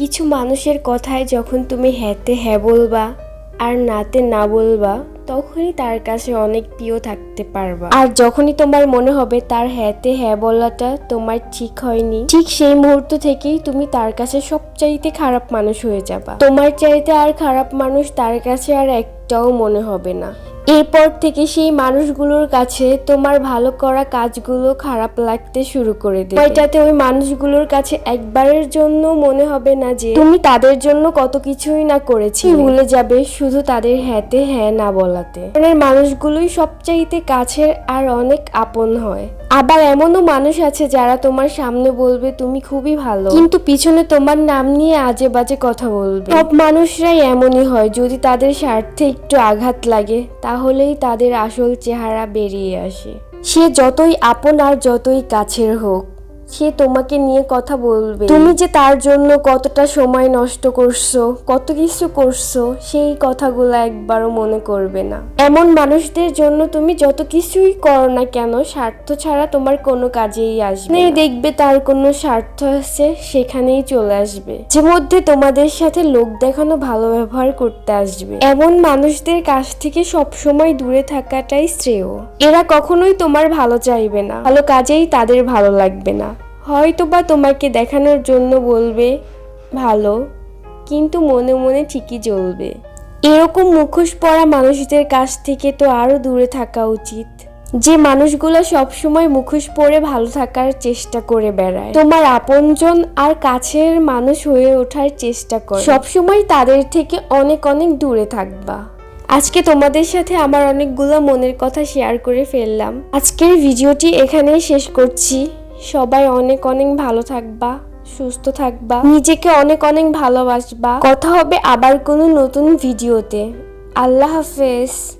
কিছু মানুষের কথায় যখন তুমি হ্যাঁতে হ্যাঁ বলবা আর নাতে না বলবা, তখনই তার কাছে অনেক প্রিয় থাকতে পারবা। আর যখনই তোমার মনে হবে তার হ্যাঁতে হ্যাঁ বলাটা তোমার ঠিক হয়নি, ঠিক সেই মুহূর্ত থেকেই তুমি তার কাছে সবচাইতে খারাপ মানুষ হয়ে যাবা। তোমার চাইতে আর খারাপ মানুষ তার কাছে আর একটাও মনে হবে না। এরপর থেকে সেই মানুষগুলোর কাছে তোমার ভালো করা কাজগুলো খারাপ লাগতে শুরু করে দেবে। এটাতে ওই মানুষগুলোর কাছে একবারের জন্য মনে হবে না যে তুমি তাদের জন্য কত কিছুই না করেছি ভুলে যাবে শুধু তাদের হ্যাঁতে হ্যাঁ না বলাতে। মানুষগুলোই সবচাইতে কাছের আর অনেক আপন হয়। আবার এমনও মানুষ আছে যারা তোমার সামনে বলবে, তুমি খুবই ভালো। কিন্তু পিছনে তোমার নাম নিয়ে আজে বাজে কথা বলবে। সব মানুষরাই এমনই হয়, যদি তাদের স্বার্থে একটু আঘাত লাগে, তাহলেই তাদের আসল চেহারা বেরিয়ে আসে। সে যতই আপন আর যতই কাছের হোক সে তোমাকে নিয়ে কথা বলবে। তুমি যে তার জন্য কতটা সময় নষ্ট করছ কত কিছু করছ সেই কথাগুলো একবারও মনে করবে না। এমন মানুষদের জন্য তুমি যত কিছুই করো না কেন স্বার্থ ছাড়া তোমার কোনো কাজেই আসবে। দেখবে তার কোনো স্বার্থ আছে সেখানেই চলে আসবে। যে মধ্যে তোমাদের সাথে লোক দেখানো ভালো ব্যবহার করতে আসবে। এমন মানুষদের কাছ থেকে সব সময় দূরে থাকাটাই শ্রেয়। এরা কখনোই তোমার ভালো চাইবে না। ভালো কাজেই তাদের ভালো লাগবে না। হয়তো বা তোমাকে দেখানোর জন্য বলবে, ভালো। কিন্তু মনে মনে ঠিকই জ্বলবে। এরকম মুখোশ পরা মানুষদের কাছ থেকে তো আরও দূরে থাকা উচিত। যে মানুষগুলো সবসময় মুখোশ পরে ভালো থাকার চেষ্টা করে বেড়ায়। তোমার আপনজন আর কাছের মানুষ হয়ে ওঠার চেষ্টা করে। সবসময় তাদের থেকে অনেক অনেক দূরে থাকবা। আজকে তোমাদের সাথে আমার অনেকগুলো মনের কথা শেয়ার করে ফেললাম। আজকের ভিডিওটি এখানেই শেষ করছি। সবাই অনেক অনেক ভালো থাকবা, সুস্থ থাকবা, নিজেকে অনেক অনেক ভালোবাসবা। কথা হবে আবার কোনো নতুন ভিডিওতে। আল্লাহ হাফেজ।